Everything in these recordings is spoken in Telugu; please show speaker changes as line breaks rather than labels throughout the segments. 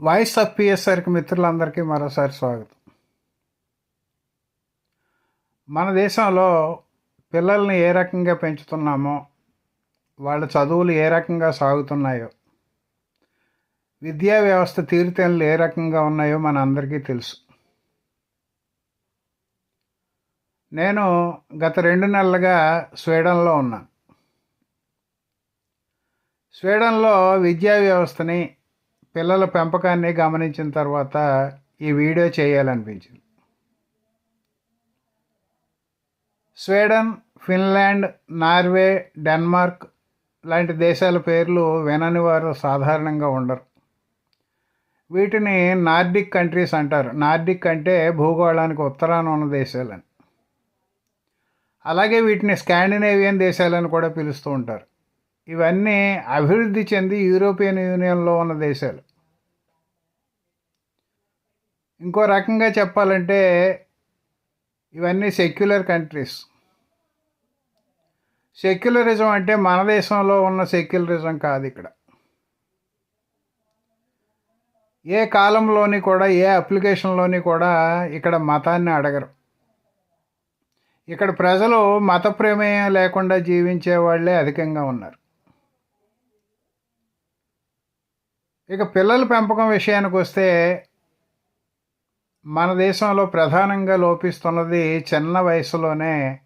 వాయిస్ ఆఫ్ పిఎస్ఆర్కి మిత్రులందరికీ మరోసారి స్వాగతం. మన దేశంలో పిల్లల్ని ఏ రకంగా పెంచుతున్నామో వాళ్ళ చదువులు ఏ రకంగా సాగుతున్నాయో విద్యా వ్యవస్థ తీరుతెన్నులు ఏ రకంగా ఉన్నాయో మన అందరికీ తెలుసు. నేను గత రెండు నెలలుగా స్వీడన్లో ఉన్నాను. స్వీడన్లో విద్యా వ్యవస్థని పిల్లల పెంపకాన్ని గమనించిన తర్వాత ఈ వీడియో చేయాలనిపించింది. స్వీడన్ ఫిన్లాండ్ నార్వే డెన్మార్క్ లాంటి దేశాల పేర్లు వినని వారు సాధారణంగా ఉండరు. వీటిని నార్డిక్ కంట్రీస్ అంటారు. నార్డిక్ అంటే భూగోళానికి ఉత్తరాన ఉన్న దేశాలని. అలాగే వీటిని స్కాండినేవియన్ దేశాలని కూడా పిలుస్తూ ఉంటారు. ఇవన్నీ అభివృద్ధి చెంది యూరోపియన్ యూనియన్లో ఉన్న దేశాలు. ఇంకో రకంగా చెప్పాలంటే ఇవన్నీ సెక్యులర్ కంట్రీస్ సెక్యులరిజం అంటే మన దేశంలో ఉన్న సెక్యులరిజం కాదు ఇక్కడ. ఏ కాలంలోని కూడా ఏ అప్లికేషన్లోని కూడా ఇక్కడ మతాన్ని అడగరు. ఇక్కడ ప్రజలు మత ప్రమేయం లేకుండా జీవించే వాళ్ళే అధికంగా ఉన్నారు. ఇక పిల్లల పెంపకం విషయానికి వస్తే మన దేశంలో ప్రధానంగా లోపిస్తున్నది చిన్న వయసులోనే.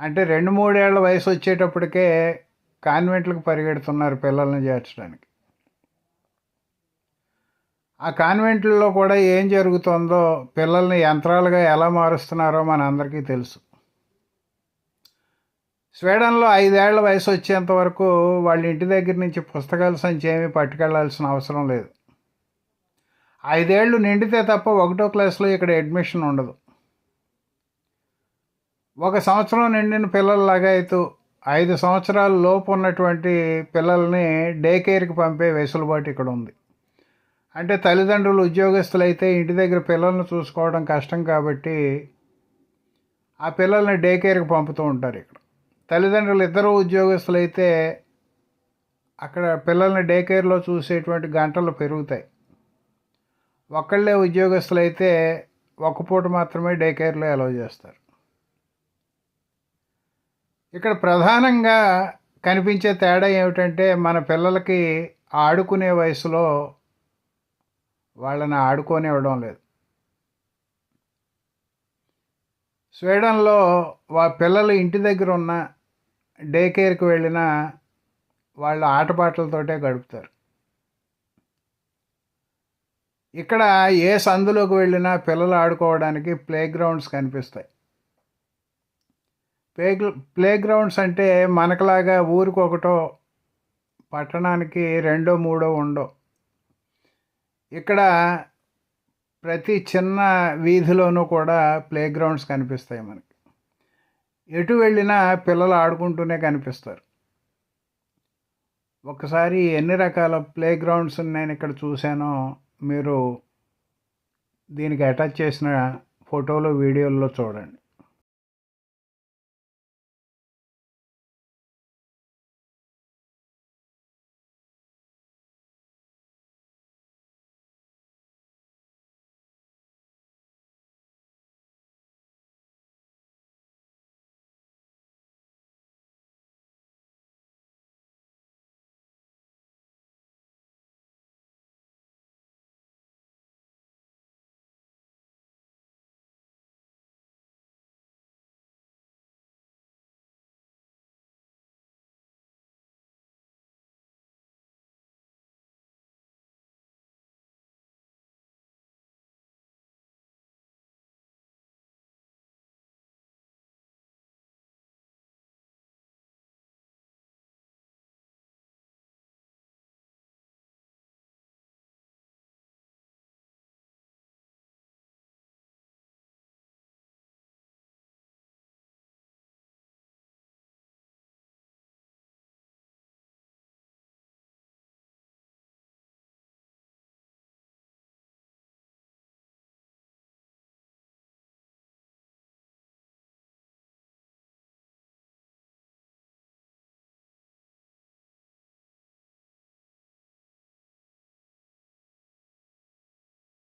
అంటే రెండు మూడేళ్ళ వయసు వచ్చేటప్పటికే కాన్వెంట్లకు పరిగెడుతున్నారు పిల్లల్ని చేర్చడానికి. ఆ కాన్వెంట్లలో కూడా ఏం జరుగుతుందో పిల్లల్ని యంత్రాలుగా ఎలా మారుస్తున్నారో మన అందరికీ తెలుసు. స్వీడన్లో ఐదేళ్ళ వయసు వచ్చేంత వరకు వాళ్ళ ఇంటి దగ్గర నుంచి పుస్తకాల సంచి ఏమీ పట్టుకెళ్ళాల్సిన అవసరం లేదు. ఐదేళ్ళు నిండితే తప్ప ఒకటో క్లాస్లో ఇక్కడ అడ్మిషన్ ఉండదు. ఒక సంవత్సరం నిండిన పిల్లల్లాగా అయితే ఐదు సంవత్సరాల లోపు ఉన్నటువంటి పిల్లల్ని డే కేర్కి పంపే వెసులుబాటు ఇక్కడ ఉంది. అంటే తల్లిదండ్రులు ఉద్యోగస్తులు అయితే ఇంటి దగ్గర పిల్లల్ని చూసుకోవడం కష్టం కాబట్టి ఆ పిల్లల్ని డే కేర్కి పంపుతూ ఉంటారు ఇక్కడ. తల్లిదండ్రులు ఇద్దరు ఉద్యోగస్తులు అయితే అక్కడ పిల్లల్ని డే కేర్లో చూసేటువంటి గంటలు పెరుగుతాయి. ఒక్కళ్ళే ఉద్యోగస్తులు అయితే ఒక పూట మాత్రమే డే కేర్లో అలౌ చేస్తారు. ఇక్కడ ప్రధానంగా కనిపించే తేడా ఏమిటంటే మన పిల్లలకి ఆడుకునే వయసులో వాళ్ళని ఆడుకోనివ్వడం లేదు. స్వీడన్లో వా పిల్లలు ఇంటి దగ్గర ఉన్న డే కేర్కి వెళ్ళినా వాళ్ళ ఆటపాటలతోటే గడుపుతారు. ఇక్కడ ఏ సందులోకి వెళ్ళినా పిల్లలు ఆడుకోవడానికి ప్లే గ్రౌండ్స్ కనిపిస్తాయి. ప్లే ప్లే గ్రౌండ్స్ అంటే మనకులాగా ఊరికొకటో పట్టణానికి రెండో మూడో ఉండో ఇక్కడ ప్రతి చిన్న వీధిలోనూ కూడా ప్లే గ్రౌండ్స్ కనిపిస్తాయి మనకి. ఎటు వెళ్ళినా పిల్లలు ఆడుకుంటూనే కనిపిస్తారు. ఒకసారి ఎన్ని రకాల ప్లే గ్రౌండ్స్ నేను ఇక్కడ చూశానో మీరు దీనికి అటాచ్ చేసిన ఫోటోలు వీడియోల్లో చూడండి.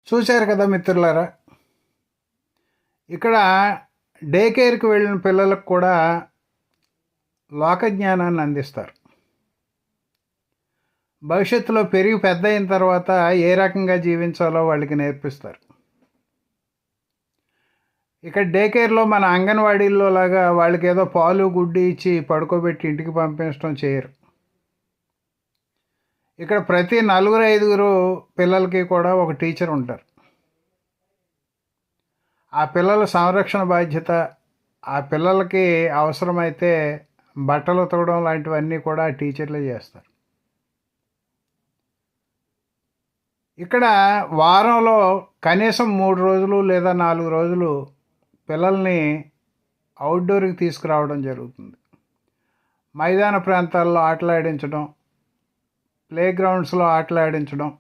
చూశారు కదా మిత్రులారా? ఇక్కడ డే కేర్కి వెళ్ళిన పిల్లలకు కూడా లోక జ్ఞానాన్ని అందిస్తారు. భవిష్యత్తులో పెరిగి పెద్ద అయిన తర్వాత ఏ రకంగా జీవించాలో వాళ్ళకి నేర్పిస్తారు. ఇక్కడ డే కేర్లో మన అంగన్వాడీల్లో లాగా వాళ్ళకి ఏదో పాలు గుడ్డి ఇచ్చి పడుకోబెట్టి ఇంటికి పంపించడం చేయరు. ఇక్కడ ప్రతి నలుగురు ఐదుగురు పిల్లలకి కూడా ఒక టీచర్ ఉంటారు. ఆ పిల్లల సంరక్షణ బాధ్యత ఆ పిల్లలకి అవసరమైతే బట్టలు ఉతకడం లాంటివన్నీ కూడా టీచర్లే చేస్తారు. ఇక్కడ వారంలో కనీసం మూడు రోజులు లేదా నాలుగు రోజులు పిల్లల్ని అవుట్డోర్కి తీసుకురావడం జరుగుతుంది. మైదాన ప్రాంతాల్లో ఆటలాడించడం ప్లే గ్రౌండ్స్లో ఆటలాడించడం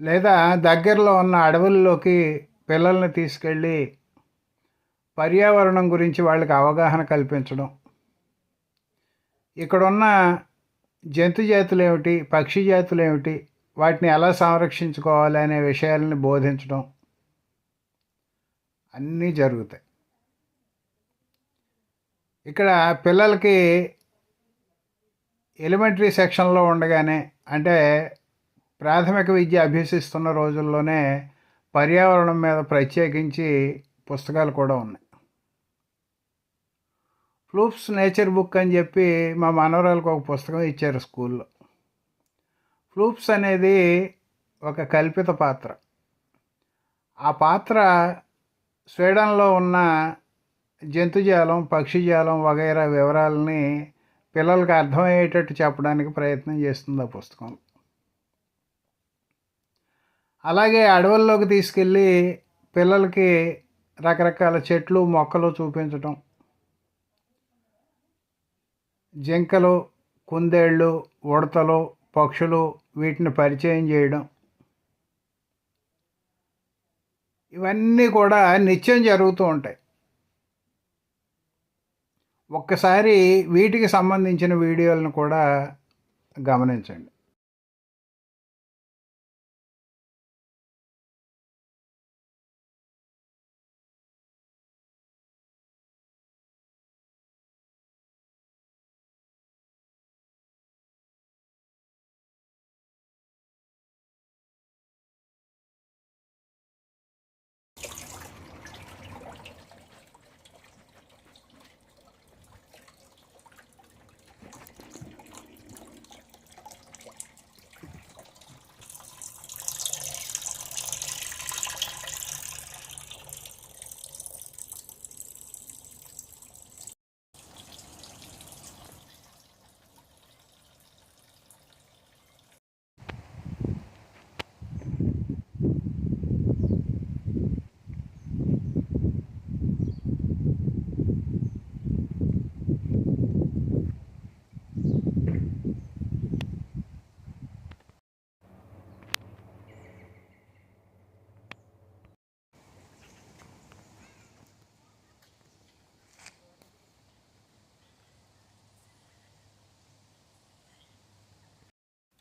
లేదా దగ్గరలో ఉన్న అడవుల్లోకి పిల్లల్ని తీసుకెళ్ళి పర్యావరణం గురించి వాళ్ళకి అవగాహన కల్పించడం. ఇక్కడున్న జంతు జాతులు ఏమిటి పక్షి జాతులు ఏమిటి వాటిని ఎలా సంరక్షించుకోవాలి అనే విషయాలని బోధించడం. అన్నీ జరుగుతాయి. ఇక్కడ పిల్లలకి ఎలిమెంటరీ సెక్షన్లో ఉండగానే అంటే ప్రాథమిక విద్య అభ్యసిస్తున్న రోజుల్లోనే పర్యావరణం మీద ప్రత్యేకించి పుస్తకాలు కూడా ఉన్నాయి. ఫ్లూప్స్ నేచర్ బుక్ అని చెప్పి మా మనవరాలకు ఒక పుస్తకం ఇచ్చారు స్కూల్లో. ఫ్లూప్స్ అనేది ఒక కల్పిత పాత్ర. ఆ పాత్ర స్వీడన్లో ఉన్న జంతుజాలం పక్షిజాలం వగైరా వివరాలని పిల్లలకి అర్థమయ్యేటట్టు చెప్పడానికి ప్రయత్నం చేస్తుంది ఆ పుస్తకం. అలాగే అడవుల్లోకి తీసుకెళ్ళి పిల్లలకి రకరకాల చెట్లు మొక్కలు చూపించటం. జింకలు కుందేళ్ళు ఉడతలు పక్షులు వీటిని పరిచయం చేయడం. ఇవన్నీ కూడా నిత్యం జరుగుతూ ఉంటాయి. ఒక్కసారి వీటికి సంబంధించిన వీడియోలను కూడా గమనించండి.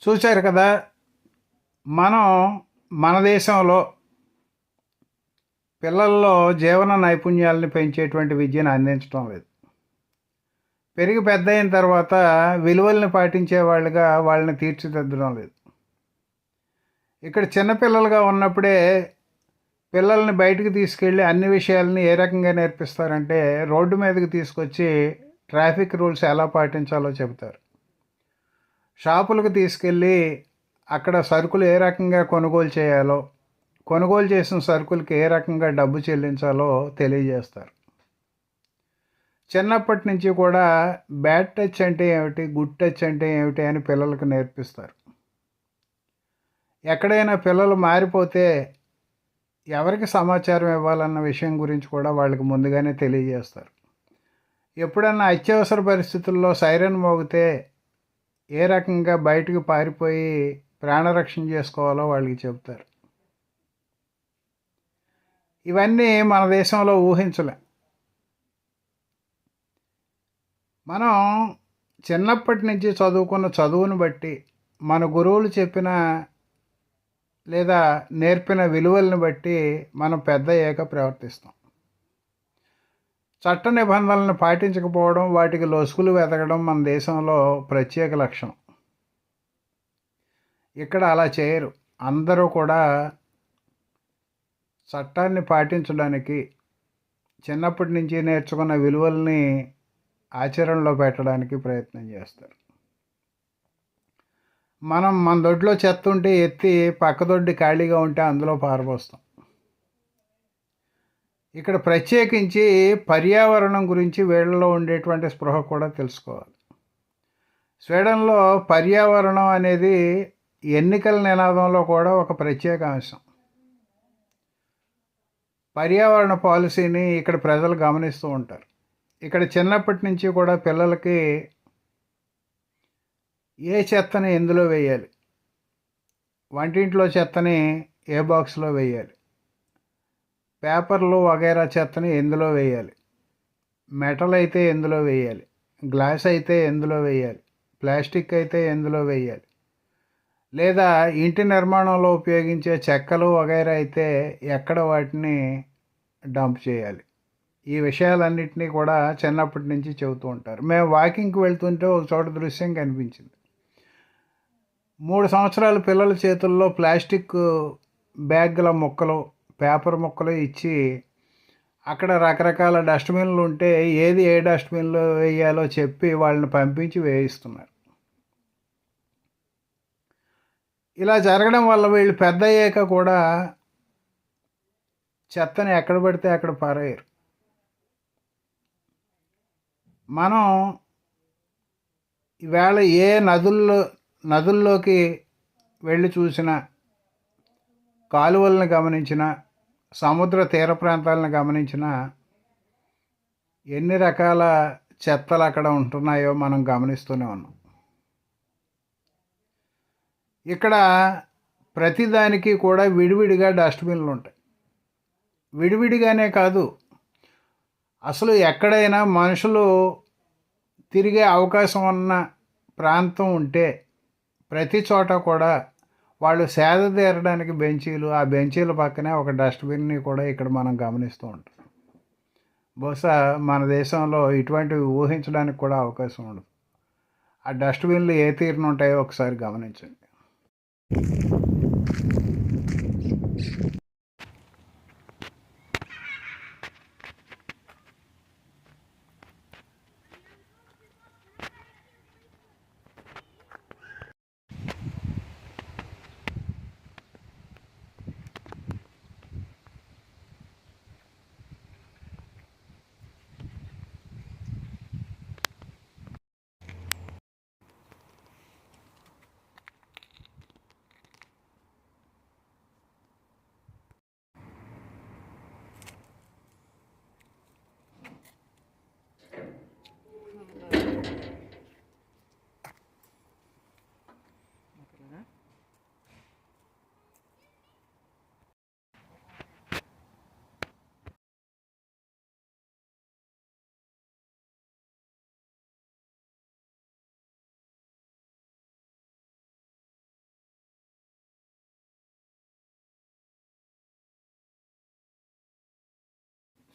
చూశారు కదా మనం మన దేశంలో పిల్లల్లో జీవన నైపుణ్యాలని పెంచేటువంటి విద్యను అందించడం లేదు. పెరిగి పెద్ద అయిన తర్వాత విలువల్ని పాటించే వాళ్ళుగా వాళ్ళని తీర్చిదిద్దడం లేదు. ఇక్కడ చిన్నపిల్లలుగా ఉన్నప్పుడే పిల్లల్ని బయటకు తీసుకెళ్ళి అన్ని విషయాలని ఏ రకంగా నేర్పిస్తారంటే రోడ్డు మీదకి తీసుకొచ్చి ట్రాఫిక్ రూల్స్ ఎలా పాటించాలో చెబుతారు. షాపులకు తీసుకెళ్ళి అక్కడ సరుకులు ఏ రకంగా కొనుగోలు చేయాలో కొనుగోలు చేసిన సరుకులకి ఏ రకంగా డబ్బు చెల్లించాలో తెలియజేస్తారు. చిన్నప్పటి నుంచి కూడా బ్యాడ్ టచ్ అంటే ఏమిటి గుడ్ టచ్ అంటే ఏమిటి అని పిల్లలకు నేర్పిస్తారు. ఎక్కడైనా పిల్లలు మారిపోతే ఎవరికి సమాచారం ఇవ్వాలన్న విషయం గురించి కూడా వాళ్ళకి ముందుగానే తెలియజేస్తారు. ఎప్పుడన్నా అత్యవసర పరిస్థితుల్లో సైరన్ మోగితే ఏ రకంగా బయటకు పారిపోయి ప్రాణరక్షణ చేసుకోవాలో వాళ్ళకి చెబుతారు. ఇవన్నీ మన దేశంలో ఊహించలే. మనం చిన్నప్పటి నుంచి చదువుకున్న చదువుని బట్టి మన గురువులు చెప్పిన లేదా నేర్పిన విలువలను బట్టి మనం పెద్ద అయ్యాక ప్రవర్తిస్తాం. చట్ట నిబంధనలను పాటించకపోవడం వాటికి లొసుగులు వెతకడం మన దేశంలో ప్రత్యేక లక్షణం ఇక్కడ అలా చేయరు. అందరూ కూడా చట్టాన్ని పాటించడానికి చిన్నప్పటి నుంచి నేర్చుకున్న విలువల్ని ఆచరణలో పెట్టడానికి ప్రయత్నం చేస్తారు. మనం మన దొడ్లో చెత్త ఉంటే ఎత్తి పక్క దొడ్డి ఖాళీగా ఉంటే అందులో పారబోస్తాం. ఇక్కడ ప్రత్యేకించి పర్యావరణం గురించి వీళ్ళలో ఉండేటువంటి స్పృహ కూడా తెలుసుకోవాలి. స్వీడన్లో పర్యావరణం అనేది ఎన్నికల నినాదంలో కూడా ఒక ప్రత్యేక అంశం. పర్యావరణ పాలసీని ఇక్కడ ప్రజలు గమనిస్తూ ఉంటారు. ఇక్కడ చిన్నప్పటి నుంచి కూడా పిల్లలకి ఏ చెత్తని ఎందులో వేయాలి? వంటింట్లో చెత్తని ఏ బాక్స్లో వేయాలి? పేపర్లు వగైరా చెత్తని ఎందులో వేయాలి? మెటల్ అయితే ఎందులో వేయాలి? గ్లాస్ అయితే ఎందులో వేయాలి? ప్లాస్టిక్ అయితే ఎందులో వేయాలి? లేదా ఇంటి నిర్మాణంలో ఉపయోగించే చెక్కలు వగైరా అయితే ఎక్కడ వాటిని డంప్ చేయాలి? ఈ విషయాలన్నింటినీ కూడా చిన్నప్పటి నుంచి చెబుతూ ఉంటారు. మేము వాకింగ్కి వెళ్తుంటే ఒక చోట దృశ్యం కనిపించింది. మూడు సంవత్సరాల పిల్లల చేతుల్లో ప్లాస్టిక్ బ్యాగ్ల మొక్కలు పేపర్ ముక్కలు ఇచ్చి అక్కడ రకరకాల డస్ట్బిన్లు ఉంటే ఏది ఏ డస్ట్బిన్లో వేయాలో చెప్పి వాళ్ళని పంపించి వేయిస్తున్నారు. ఇలా జరగడం వల్ల వీళ్ళు పెద్ద అయ్యాక కూడా చెత్తని ఎక్కడ పడితే అక్కడ పారేయరు. మనం ఈవేళ ఏ నదుల్లో నదుల్లోకి వెళ్ళి చూసినా కాలువలను గమనించినా సముద్ర తీర ప్రాంతాలను గమనించిన ఎన్ని రకాల చెత్తలు అక్కడ ఉంటున్నాయో మనం గమనిస్తూనే ఉన్నాం. ఇక్కడ ప్రతిదానికి కూడా విడివిడిగా డస్ట్బిన్లు ఉంటాయి. విడివిడిగానే కాదు అసలు ఎక్కడైనా మనుషులు తిరిగే అవకాశం ఉన్న ప్రాంతం ఉంటే ప్రతి చోట కూడా వాళ్ళు సేద తీరడానికి బెంచీలు ఆ బెంచీల పక్కనే ఒక డస్ట్బిన్ని కూడా ఇక్కడ మనం గమనిస్తూ ఉంటాం. బహుశా మన దేశంలో ఇటువంటివి ఊహించడానికి కూడా అవకాశం ఉండదు. ఆ డస్ట్బిన్లు ఏ తీరున ఉంటాయో ఒకసారి గమనించండి.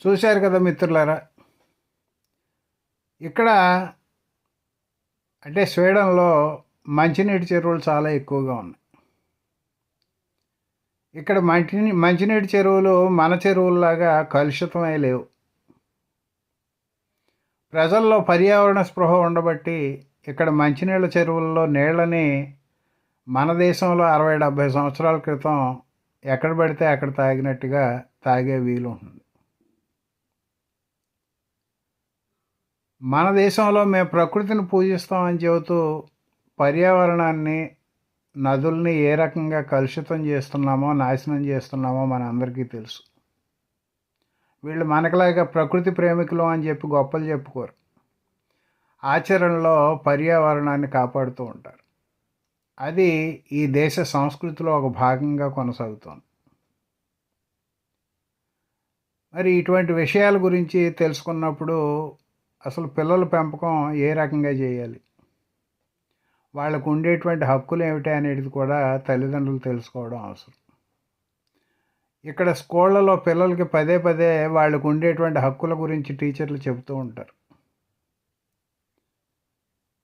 చూశారు కదా మిత్రులారా? ఇక్కడ అంటే స్వీడన్లో మంచినీటి చెరువులు చాలా ఎక్కువగా ఉన్నాయి. ఇక్కడ మంచి మంచినీటి చెరువులు మన చెరువుల్లాగా కలుషితమై లేవు. ప్రజల్లో పర్యావరణ స్పృహ ఉండబట్టి ఇక్కడ మంచినీళ్ళ చెరువుల్లో నీళ్ళని మన దేశంలో అరవై డెబ్భై సంవత్సరాల క్రితం ఎక్కడ పడితే అక్కడ తాగినట్టుగా తాగే వీలు ఉంటుంది మన దేశంలో మేము ప్రకృతిని పూజిస్తామని చెబుతూ పర్యావరణాన్ని నదుల్ని ఏ రకంగా కలుషితం చేస్తున్నామో నాశనం చేస్తున్నామో మన అందరికీ తెలుసు. వీళ్ళు మనకలాగా ప్రకృతి ప్రేమికులు అని చెప్పి గొప్పలు చెప్పుకోరు. ఆచరణలో పర్యావరణాన్ని కాపాడుతూ ఉంటారు. అది ఈ దేశ సంస్కృతిలో ఒక భాగంగా కొనసాగుతోంది. మరి ఇటువంటి విషయాల గురించి తెలుసుకున్నప్పుడు అసలు పిల్లల పెంపకం ఏ రకంగా చేయాలి? వాళ్ళకు ఉండేటువంటి హక్కులు ఏమిటి అనేది కూడా తల్లిదండ్రులు తెలుసుకోవడం అవసరం. ఇక్కడ స్కూళ్ళలో పిల్లలకి పదే పదే వాళ్ళకు ఉండేటువంటి హక్కుల గురించి టీచర్లు చెబుతూ ఉంటారు.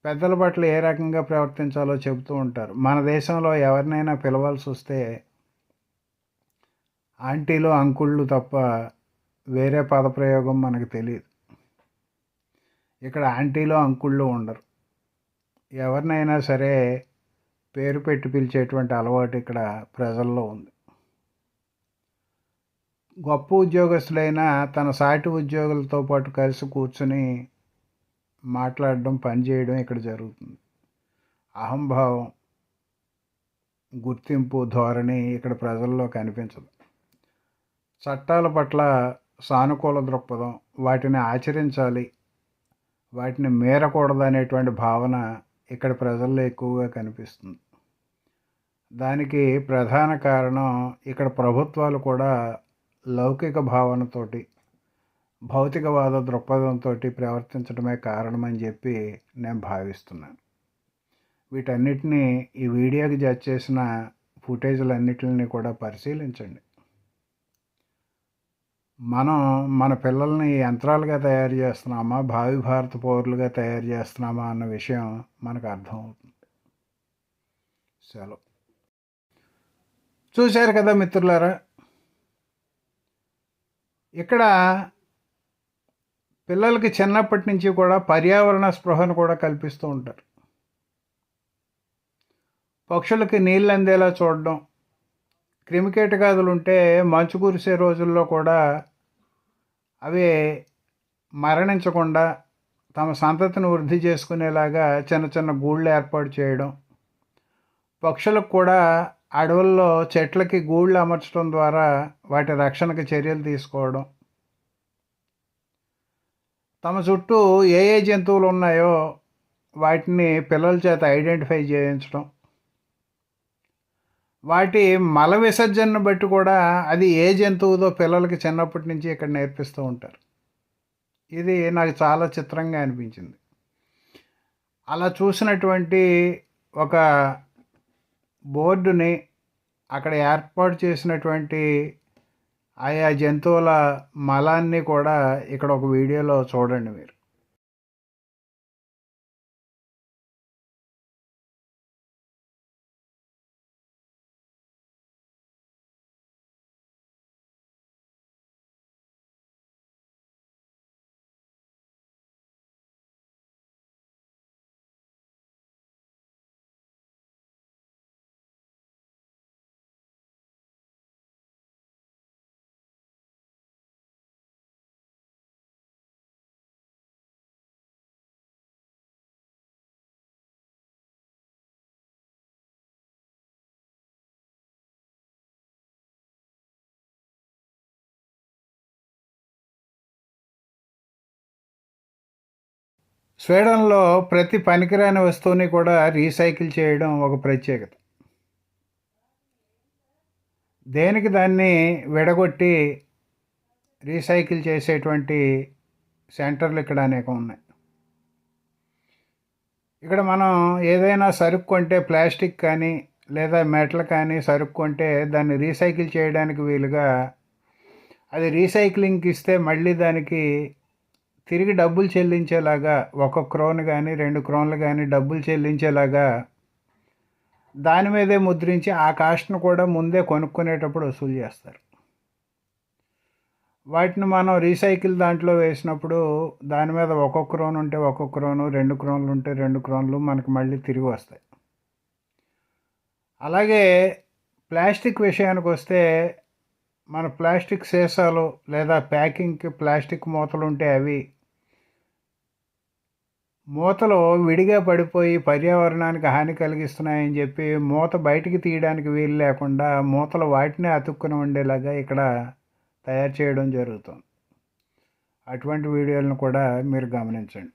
పెద్దల పట్ల ఏ రకంగా ప్రవర్తించాలో చెబుతూ ఉంటారు. మన దేశంలో ఎవరినైనా పిలవాల్సి వస్తే ఆంటీలు అంకుళ్ళు తప్ప వేరే పదప్రయోగం మనకు తెలియదు. ఇక్కడ ఆంటీలు అంకుళ్ళు ఉండరు. ఎవరినైనా సరే పేరు పెట్టి పిలిచేటువంటి అలవాటు ఇక్కడ ప్రజల్లో ఉంది. గొప్ప ఉద్యోగస్తులైనా తన సాటి ఉద్యోగులతో పాటు కలిసి కూర్చుని మాట్లాడడం పనిచేయడం ఇక్కడ జరుగుతుంది. అహంభావం గుర్తింపు ధోరణి ఇక్కడ ప్రజల్లో కనిపించదు. చట్టాల పట్ల సానుకూల దృక్పథం వాటిని ఆచరించాలి వాటిని మీరకూడదనేటువంటి భావన ఇక్కడ ప్రజల్లో ఎక్కువగా కనిపిస్తుంది. దానికి ప్రధాన కారణం ఇక్కడ ప్రభుత్వాలు కూడా లౌకిక భావనతోటి భౌతికవాద దృక్పథంతో ప్రవర్తించడమే కారణమని చెప్పి నేను భావిస్తున్నాను. వీటన్నిటినీ ఈ వీడియోకి జడ్జ్ చేసిన ఫుటేజ్లన్నిటిని కూడా పరిశీలించండి. మనం మన పిల్లల్ని యంత్రాలుగా తయారు చేస్తున్నామా? భావి భారత పౌరులుగా తయారు చేస్తున్నామా? అన్న విషయం మనకు అర్థమవుతుంది. సెలవు. చూశారు కదా మిత్రులారా? ఇక్కడ పిల్లలకి చిన్నప్పటి నుంచి కూడా పర్యావరణ స్పృహను కూడా కల్పిస్తూ ఉంటారు. పక్షులకి నీళ్ళు అందేలా చూడడం క్రిమికీటకాదులు ఉంటే మంచు కురిసే రోజుల్లో కూడా అవి మరణించకుండా తమ సంతతిని వృద్ధి చేసుకునేలాగా చిన్న చిన్న గూళ్ళు ఏర్పాటు చేయడం. పక్షులకు కూడా అడవుల్లో చెట్లకి గూళ్ళు అమర్చడం ద్వారా వాటి రక్షణకు చర్యలు తీసుకోవడం. తమ చుట్టూ ఏ ఏ జంతువులు ఉన్నాయో వాటిని పిల్లల చేత ఐడెంటిఫై చేయించడం. వాటి మల విసర్జనను బట్టి కూడా అది ఏ జంతువుదో పిల్లలకి చిన్నప్పటి నుంచి ఇక్కడ నేర్పిస్తూ ఉంటారు. ఇది నాకు చాలా చిత్రంగా అనిపించింది. అలా చూసినటువంటి ఒక బోర్డుని అక్కడ ఏర్పాటు చేసినటువంటి ఆయా జంతువుల మలాన్ని కూడా ఇక్కడ ఒక వీడియోలో చూడండి మీరు. స్వీడన్లో ప్రతి పనికిరాని వస్తువుని కూడా రీసైకిల్ చేయడం ఒక ప్రత్యేకత. దేనికి దాన్ని విడగొట్టి రీసైకిల్ చేసేటువంటి సెంటర్లు ఇక్కడ అనేకం ఉన్నాయి. ఇక్కడ మనం ఏదైనా సరుకు కొంటే ప్లాస్టిక్ కానీ లేదా మెటల్ కానీ సరుకు కొంటే దాన్ని రీసైకిల్ చేయడానికి వీలుగా అది రీసైక్లింగ్కి ఇస్తే మళ్ళీ దానికి తిరిగి డబ్బులు చెల్లించేలాగా ఒక క్రోన్ కానీ రెండు క్రోన్లు కానీ డబ్బులు చెల్లించేలాగా దాని మీదే ముద్రించి ఆ కాస్ట్ను కూడా ముందే కొనుక్కునేటప్పుడు వసూలు చేస్తారు. వాటిని మనం రీసైకిల్ దాంట్లో వేసినప్పుడు దాని మీద ఒక్కొక్క క్రోన్ ఉంటే ఒక్కొక్క క్రోను రెండు క్రోన్లు ఉంటే రెండు క్రోన్లు మనకు మళ్ళీ తిరిగి వస్తాయి. అలాగే ప్లాస్టిక్ విషయానికి వస్తే మన ప్లాస్టిక్ సీసాలు లేదా ప్యాకింగ్కి ప్లాస్టిక్ మూతలు ఉంటే అవి మూతలు విడిగా పడిపోయి పర్యావరణానికి హాని కలిగిస్తున్నాయని చెప్పి మూత బయటికి తీయడానికి వీలు లేకుండా మూతలు వాటినే అతుక్కుని ఉండేలాగా ఇక్కడ తయారు చేయడం జరుగుతుంది. అటువంటి వీడియోలను కూడా మీరు గమనించండి.